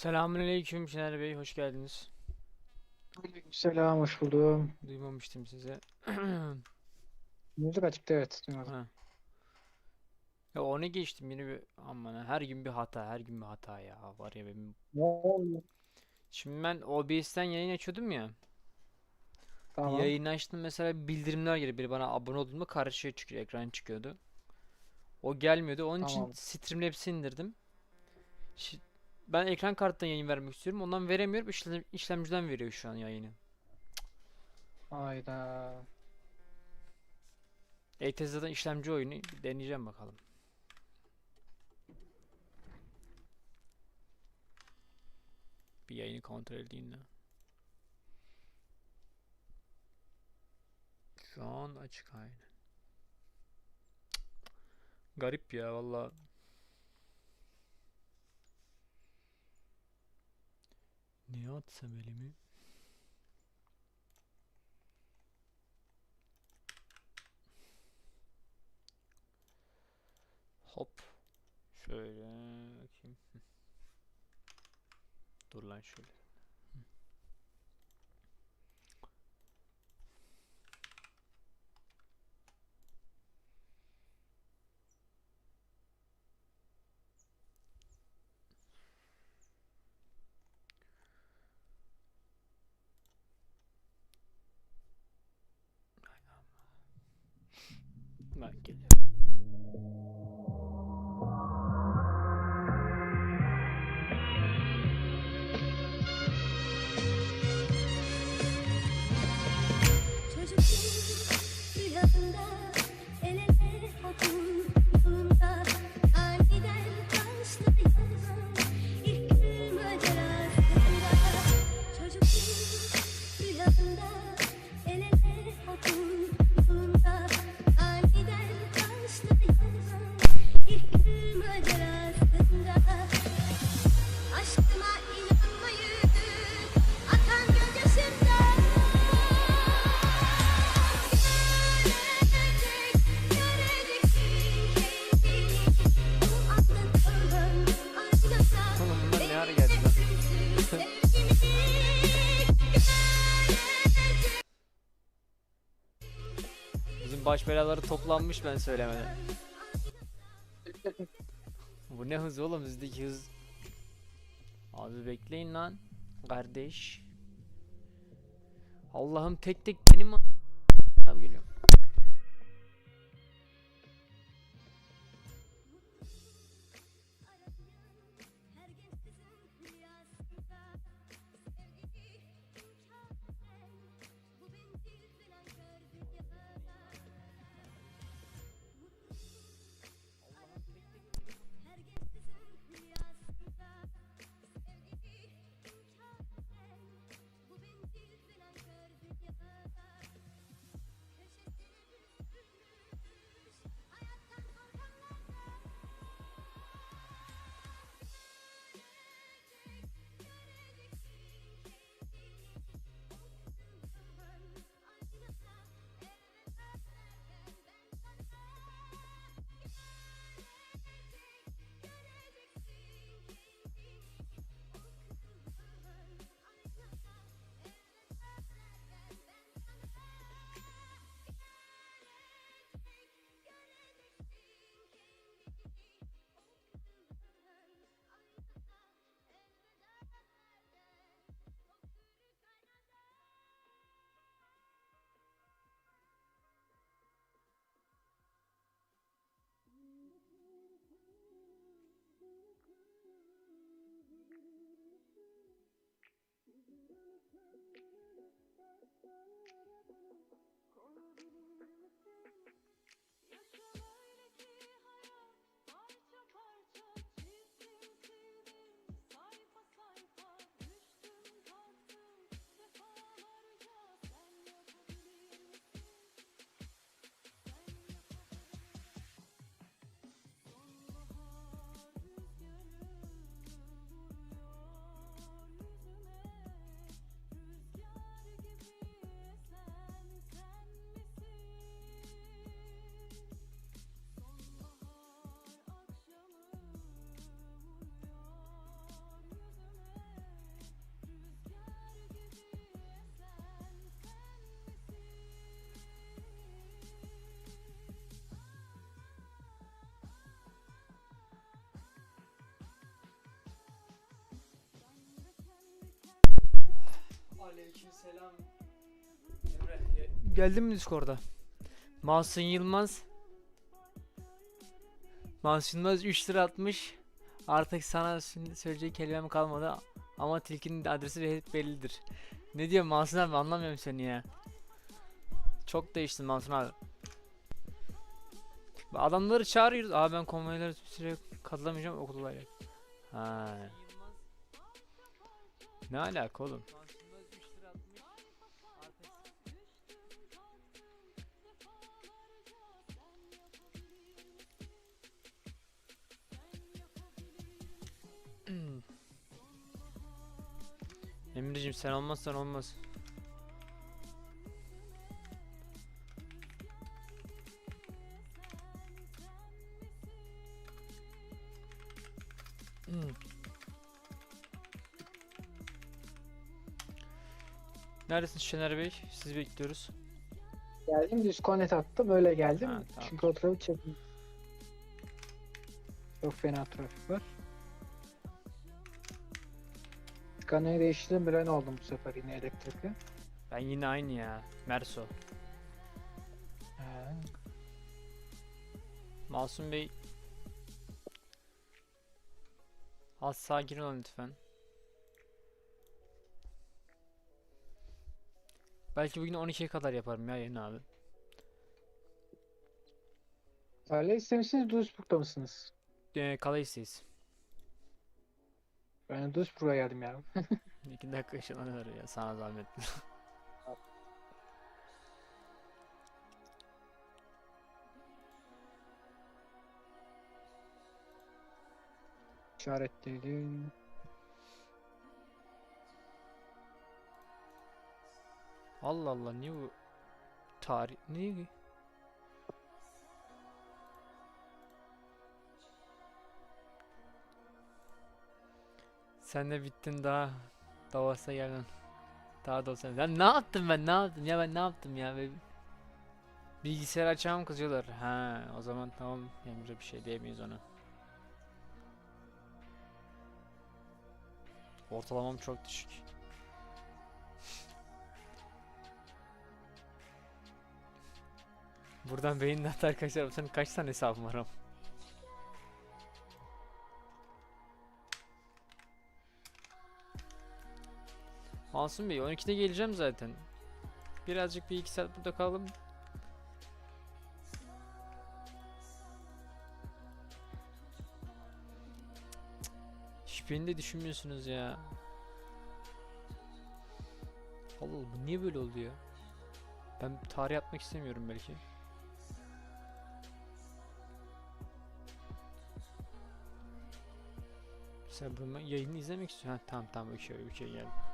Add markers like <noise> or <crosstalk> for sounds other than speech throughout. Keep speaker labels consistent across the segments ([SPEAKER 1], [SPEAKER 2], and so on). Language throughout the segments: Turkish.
[SPEAKER 1] Selamünaleyküm Şener Bey, hoş geldiniz.
[SPEAKER 2] Selam, hoş buldum.
[SPEAKER 1] Duymamıştım size. <clears throat>
[SPEAKER 2] Müzik açıktı evet. duymadım.
[SPEAKER 1] Ha. Ya onu geçtim yine bir aman her gün bir hata, her gün bir hata ya var ya benim.
[SPEAKER 2] Ne oldu?
[SPEAKER 1] Şimdi ben OBS'ten yayın açıyordum ya.
[SPEAKER 2] Tamam.
[SPEAKER 1] Yayın açtım mesela bildirimler geliyor. Biri bana abone olduğunda karşıya çıkıyor, ekran çıkıyordu. O gelmiyordu. Onun için
[SPEAKER 2] Tamam.
[SPEAKER 1] Streamlabs'i indirdim. Şi- Ben ekran karttan yayın vermek istiyorum. Ondan veremiyorum. İşlem işlemciden veriyor şu an yayını.
[SPEAKER 2] Hayda.
[SPEAKER 1] ETS'den işlemci oyunu bir deneyeceğim bakalım. Bir yayını kontrol edeyim de. Şu an açık aynen. Cık. Garip ya valla. Niye atsam elimi? Hop. Şöyle bakayım. Dur lan şöyle. Baş belaları toplanmış ben söylemeden. <laughs> Bu ne hız oğlum bizdeki hız. Abi bekleyin lan. Kardeş. Allah'ım tek tek benim Abi geliyorum.
[SPEAKER 3] কোনো দিনই
[SPEAKER 1] Aleykümselam. Emre geldin mi Discord'a? Mahsun Yılmaz Mahsun Yılmaz 3 lira atmış. Artık sana söyleyecek kelimem kalmadı ama tilkinin adresi hep bellidir. Ne diyor Mahsun abi anlamıyorum seni ya. Çok değiştin Mahsun abi. Adamları çağırıyoruz. Abi ben konvoylara bir süre katılamayacağım okuldayım. Ha. Ne alaka oğlum? Emre'cim sen olmazsan olmaz. Hmm. Neredesiniz Şener Bey? Sizi bekliyoruz.
[SPEAKER 2] Geldim disconnect attım öyle geldim.
[SPEAKER 1] Ha, tamam.
[SPEAKER 2] Çünkü o trafik çektim. Çok fena trafik var. Kanayı değiştirdim bir ne oldum bu sefer yine elektrikli.
[SPEAKER 1] Ben yine aynı ya. Merso.
[SPEAKER 2] He.
[SPEAKER 1] Masum Bey. Az sakin olun lütfen. Belki bugün 12'ye kadar yaparım ya yayın abi.
[SPEAKER 2] Hala istemişsiniz Duisburg'da mısınız?
[SPEAKER 1] Ee, Kalaysıyız.
[SPEAKER 2] Ben de Duisburg'a geldim ya. <laughs>
[SPEAKER 1] 2 dakika ışınlanıyor ya sana zahmet. <laughs>
[SPEAKER 2] İşaretledim.
[SPEAKER 1] Allah Allah niye bu tarih niye Sen de bittin daha Davos'a geldin. Daha da sen. Ben ne yaptım ben ne yaptım ya ben ne yaptım ya be. Bilgisayar açamam kızıyorlar. Ha o zaman tamam Emre bir şey diyemeyiz ona. Ortalamam çok düşük. Buradan beyin at arkadaşlar. Senin kaç tane hesabın var ama? Masum Bey 12'de geleceğim zaten. Birazcık bir iki saat burada kalalım. Hiçbirini de düşünmüyorsunuz ya. Allah Allah bu niye böyle oldu ya? Ben tarih atmak istemiyorum belki. Sen bunu yayını izlemek istiyorsun. Ha tamam tamam okey okey geldi.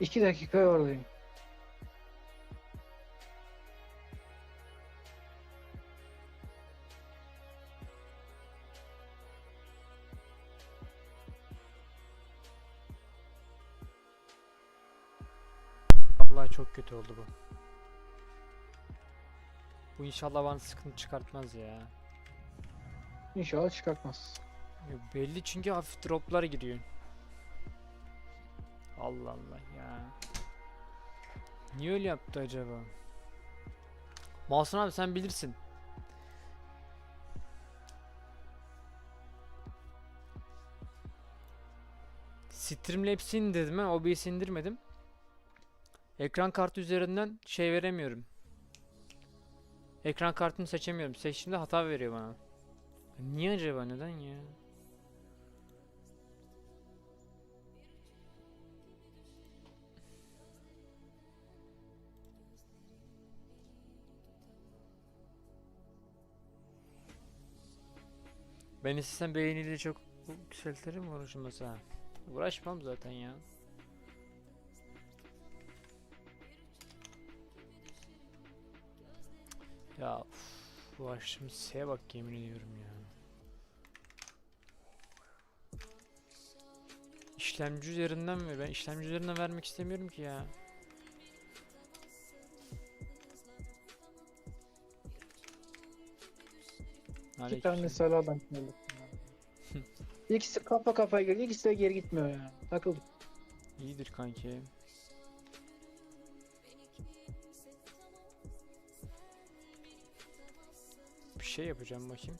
[SPEAKER 2] İki dakika oradayım.
[SPEAKER 1] Vallahi çok kötü oldu bu. Bu inşallah bana sıkıntı çıkartmaz ya.
[SPEAKER 2] İnşallah çıkartmaz.
[SPEAKER 1] Belli çünkü hafif droplar giriyor. Allah Allah ya. Niye öyle yaptı acaba? Masum abi sen bilirsin. Streamlabs'i indirdim ben. OBS indirmedim. Ekran kartı üzerinden şey veremiyorum. Ekran kartını seçemiyorum. Seçtiğimde hata veriyor bana. Niye acaba neden ya? Ben istesem beğeniyle çok yükseltirim uğraşmasa. Uğraşmam zaten ya. Ya uf, bu açtığım S'ye bak yemin ediyorum ya. İşlemci üzerinden mi? Ben işlemci üzerinden vermek istemiyorum ki ya.
[SPEAKER 2] İki tane sarı adam geldi. <laughs> İkisi kafa kafaya girdi. İkisi de geri gitmiyor ya. Takıldık.
[SPEAKER 1] İyidir kanki. Bir şey yapacağım bakayım.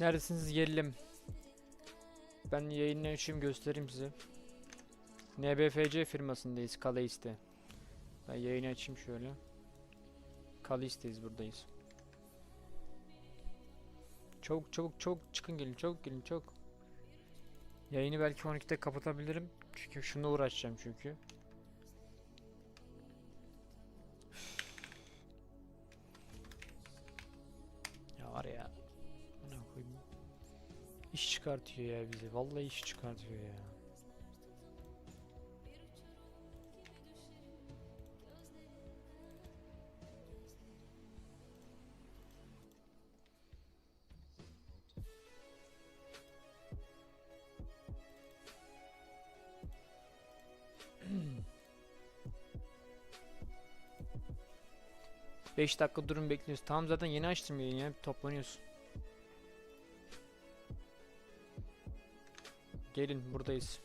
[SPEAKER 1] Neredesiniz gelelim. Ben yayını açayım göstereyim size. NBFC firmasındayız Kalais'te. Ben yayını açayım şöyle. Kalais'teyiz buradayız. Çabuk çabuk çabuk çıkın gelin çabuk gelin çabuk. Yayını belki 12'de kapatabilirim. Çünkü şunu uğraşacağım çünkü. Ya var ya. Ne koyayım. İş çıkartıyor ya bize. Vallahi iş çıkartıyor ya. Beş dakika durun bekliyoruz. Tamam zaten yeni açtım yayını ya. Toplanıyoruz. Gelin buradayız.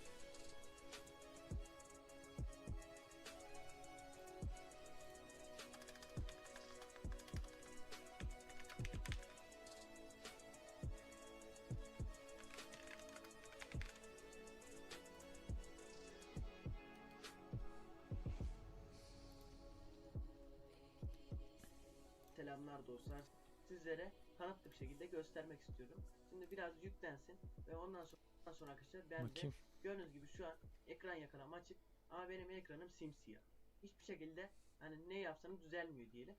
[SPEAKER 4] Selamlar dostlar. Sizlere kanıtlı bir şekilde göstermek istiyorum. Şimdi biraz yüklensin ve ondan sonra, ondan sonra arkadaşlar ben de
[SPEAKER 1] Bakayım.
[SPEAKER 4] gördüğünüz gibi şu an ekran yakalama açık ama benim ekranım simsiyah. Hiçbir şekilde hani ne yapsanız düzelmiyor diyelim.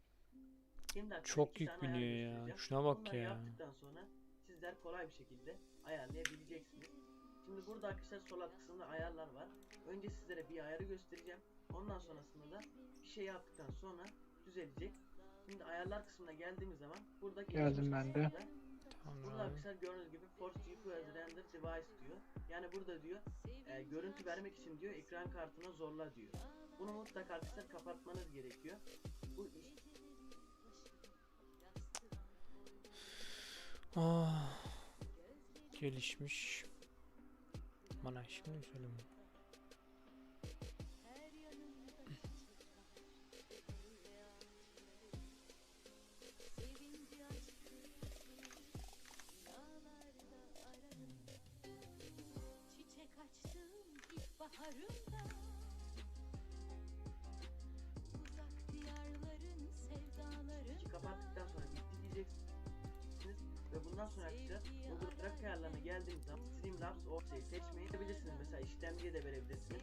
[SPEAKER 4] Şimdi
[SPEAKER 1] Çok yükleniyor ya. Şuna bak
[SPEAKER 4] Bunları
[SPEAKER 1] ya.
[SPEAKER 4] yaptıktan sonra sizler kolay bir şekilde ayarlayabileceksiniz. Şimdi burada arkadaşlar sol alt kısımda ayarlar var. Önce sizlere bir ayarı göstereceğim. Ondan sonrasında da bir şey yaptıktan sonra düzelecek. Şimdi ayarlar kısmına geldiğimiz zaman burada
[SPEAKER 2] Geldim ben de.
[SPEAKER 1] Tamam
[SPEAKER 4] Burada arkadaşlar gördüğünüz gibi Force GPU Render Device diyor. Yani burada diyor e, görüntü vermek için diyor ekran kartına zorla diyor. Bunu mutlaka arkadaşlar kapatmanız gerekiyor. Bu iş-
[SPEAKER 1] Ah. Gelişmiş. Bana şimdi mi söyleme.
[SPEAKER 3] Uzak diyarların
[SPEAKER 4] kapattıktan sonra bitti diyeceksiniz. Ve bundan sonra arkadaşlar Google Track ayarlarına geldiğimiz zaman Streamlabs Offset seçmeyi yapabilirsiniz. Mesela işlemciye de verebilirsiniz.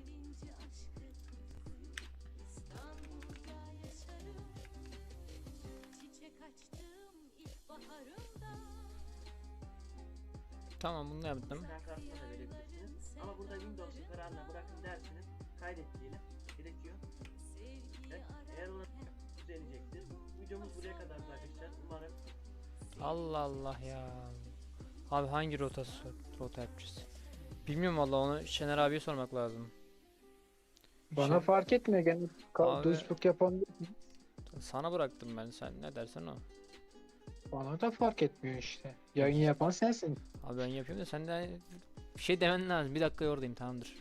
[SPEAKER 3] Yaşarım Çiçek açtım
[SPEAKER 1] Tamam bunu yaptım.
[SPEAKER 4] Kartına da verebilirsiniz. Ama burada Windows'un kararına bırakın derseniz kaydet diyelim. Gerekiyor. Evet, eğer ona düzelecektir. Videomuz buraya kadar arkadaşlar. Umarım
[SPEAKER 1] Allah Allah ya. Abi hangi rota rota yapacağız? Bilmiyorum valla onu Şener abiye sormak lazım.
[SPEAKER 2] Bana
[SPEAKER 1] Şey-
[SPEAKER 2] fark etmiyor. Gene
[SPEAKER 1] Abi-
[SPEAKER 2] düzlük yapan
[SPEAKER 1] Sana bıraktım ben sen ne dersen o.
[SPEAKER 2] bana da fark etmiyor işte. Yayın yapan sensin.
[SPEAKER 1] Abi ben yapıyorum da sen de bir şey demen lazım. Bir dakika oradayım tamamdır.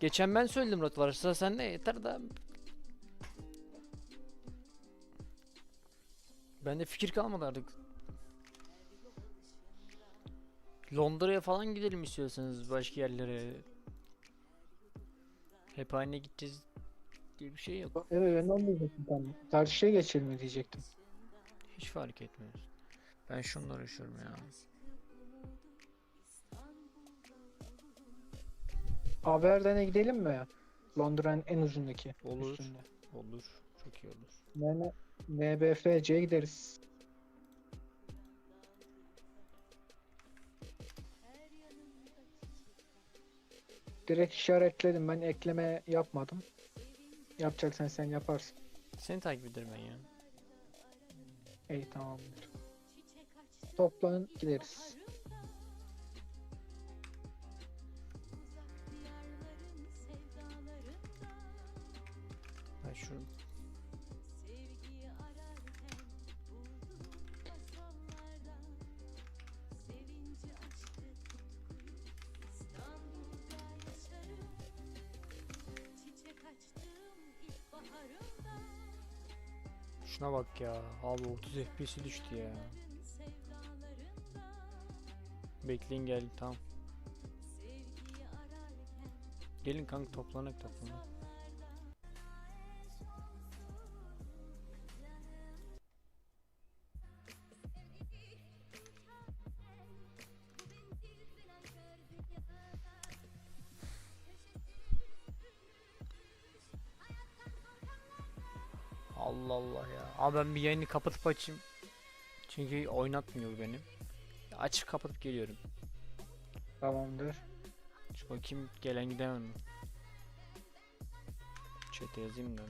[SPEAKER 1] Geçen ben söyledim rotaları sıra sende yeter da. Bende fikir kalmadı artık. Londra'ya falan gidelim istiyorsanız başka yerlere. Hep aynı gideceğiz diye bir şey yok.
[SPEAKER 2] Evet ben onu diyecektim tam. Karşıya geçelim mi diyecektim.
[SPEAKER 1] Hiç fark etmiyor. Ben şununla uğraşıyorum ya.
[SPEAKER 2] Abi Erden'e gidelim mi? Londra'nın en uzundaki.
[SPEAKER 1] Olur.
[SPEAKER 2] Üstünde.
[SPEAKER 1] Olur. Çok iyi olur.
[SPEAKER 2] Yani NBFC'ye gideriz. Direkt işaretledim. Ben ekleme yapmadım. Yapacaksan sen yaparsın.
[SPEAKER 1] Seni takip ederim ben ya.
[SPEAKER 2] İyi tamamdır. Toplanın gideriz.
[SPEAKER 1] Şuna bak ya. Abi 30 FPS'i düştü ya. Bekleyin gel tamam. Gelin kanka toplanak toplanak. Ben bir yayını kapatıp açayım. Çünkü oynatmıyor beni. Açıp kapatıp geliyorum.
[SPEAKER 2] Tamamdır.
[SPEAKER 1] Şu bakayım gelen gidemem mi? Chat'e yazayım da.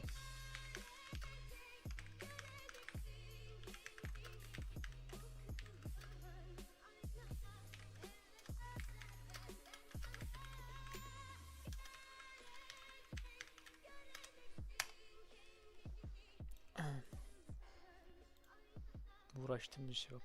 [SPEAKER 1] açtım bir şey yok.